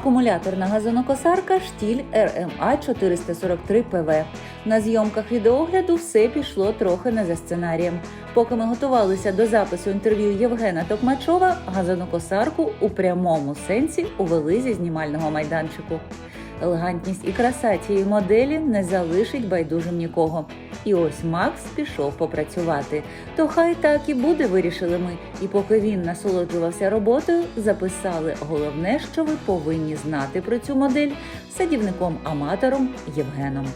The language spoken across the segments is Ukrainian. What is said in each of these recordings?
Акумуляторна газонокосарка штіль РМА 443 ПВ. На зйомках відеогляду все пішло трохи не за сценарієм. Поки ми готувалися до запису інтерв'ю Євгена Токмачова, газонокосарку у прямому сенсі увели зі знімального майданчику. Елегантність і краса цієї моделі не залишить байдужим нікого. І ось Макс пішов попрацювати. То хай так і буде, вирішили ми. І поки він насолоджувався роботою, записали головне, що ви повинні знати про цю модель садівником-аматором Євгеном.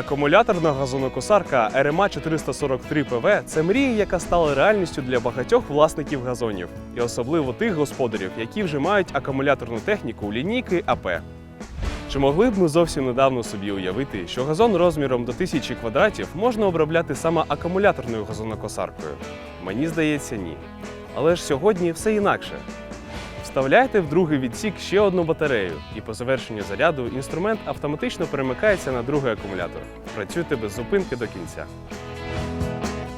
Акумуляторна газонокосарка RMA 443 ПВ це мрія, яка стала реальністю для багатьох власників газонів, і особливо тих господарів, які вже мають акумуляторну техніку лінійки АП. Чи могли б ми зовсім недавно собі уявити, що газон розміром до 1000 квадратів можна обробляти саме акумуляторною газонокосаркою? Мені здається, ні. Але ж сьогодні все інакше. Вставляйте в другий відсік ще одну батарею, і по завершенню заряду інструмент автоматично перемикається на другий акумулятор. Працюйте без зупинки до кінця.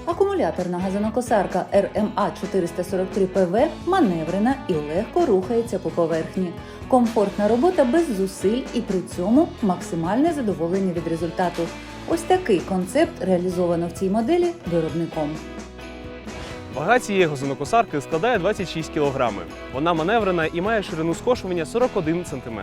Акумуляторна газонокосарка RMA 443 ПВ маневрена і легко рухається по поверхні. Комфортна робота без зусиль і при цьому максимальне задоволення від результату. Ось такий концепт реалізовано в цій моделі виробником. Вага цієї газонокосарки складає 26 кг. Вона маневрена і має ширину скошування 41 см.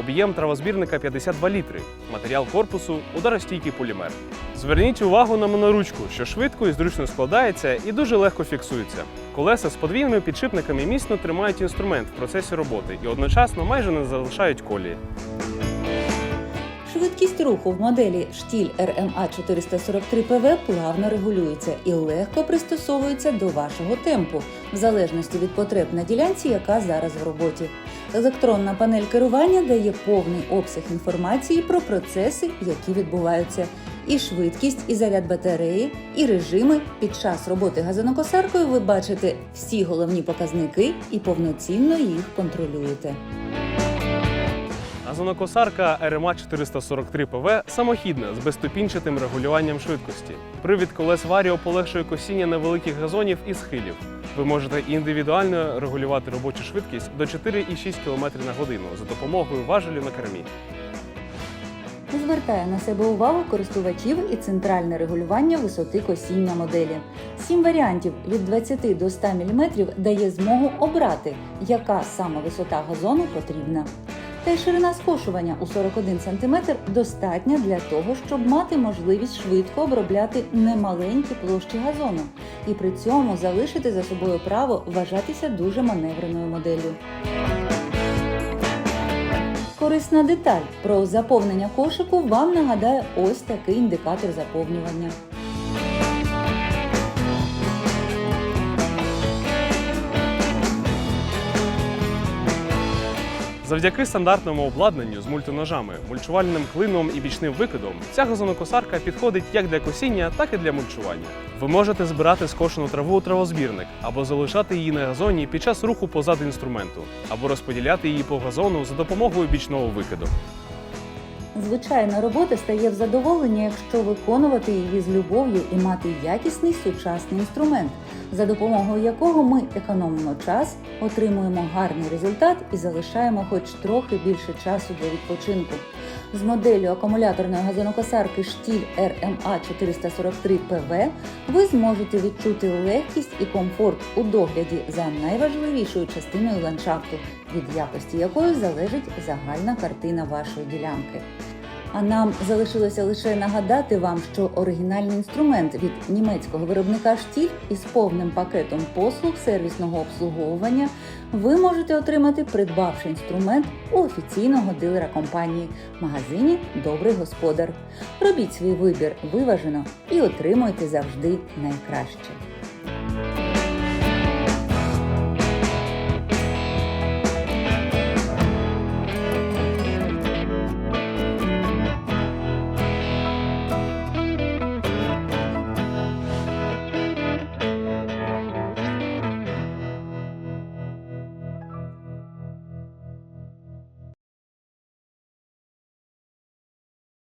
Об'єм травозбірника 52 літри. Матеріал корпусу ударостійкий полімер. Зверніть увагу на моноручку, що швидко і зручно складається і дуже легко фіксується. Колеса з подвійними підшипниками міцно тримають інструмент в процесі роботи і одночасно майже не залишають колії. Швидкість руху в моделі штіль RMA 443 ПВ плавно регулюється і легко пристосовується до вашого темпу, в залежності від потреб на ділянці, яка зараз в роботі. Електронна панель керування дає повний обсяг інформації про процеси, які відбуваються, і швидкість, і заряд батареї, і режими. Під час роботи газонокосаркою ви бачите всі головні показники і повноцінно їх контролюєте. Газонокосарка RMA 443 ПВ самохідна з безступінчатим регулюванням швидкості. Привід колес Варіо полегшує косіння невеликих газонів і схилів. Ви можете індивідуально регулювати робочу швидкість до 4,6 км на годину за допомогою важелю на кермі. Звертає на себе увагу користувачів і центральне регулювання висоти косіння моделі. Сім варіантів від 20 до 100 мм дає змогу обрати, яка саме висота газону потрібна. Та й ширина скошування у 41 см достатня для того, щоб мати можливість швидко обробляти немаленькі площі газону і при цьому залишити за собою право вважатися дуже маневреною моделлю. Корисна деталь про заповнення кошику вам нагадає ось такий індикатор заповнювання. Завдяки стандартному обладнанню з мультиножами, мульчувальним клином і бічним викидом, ця газонокосарка підходить як для косіння, так і для мульчування. Ви можете збирати скошену траву у травозбірник, або залишати її на газоні під час руху позаду інструменту, або розподіляти її по газону за допомогою бічного викиду. Звичайна робота стає в задоволення, якщо виконувати її з любов'ю і мати якісний сучасний інструмент, за допомогою якого ми економимо час, отримуємо гарний результат і залишаємо хоч трохи більше часу для відпочинку. З моделлю акумуляторної газонокосарки штіль RMA 443 ПВ ви зможете відчути легкість і комфорт у догляді за найважливішою частиною ландшафту, від якості якої залежить загальна картина вашої ділянки. А нам залишилося лише нагадати вам, що оригінальний інструмент від німецького виробника штіль із повним пакетом послуг сервісного обслуговування ви можете отримати, придбавши інструмент у офіційного дилера компанії в магазині Добрий господар. Робіть свій вибір виважено і отримуйте завжди найкраще.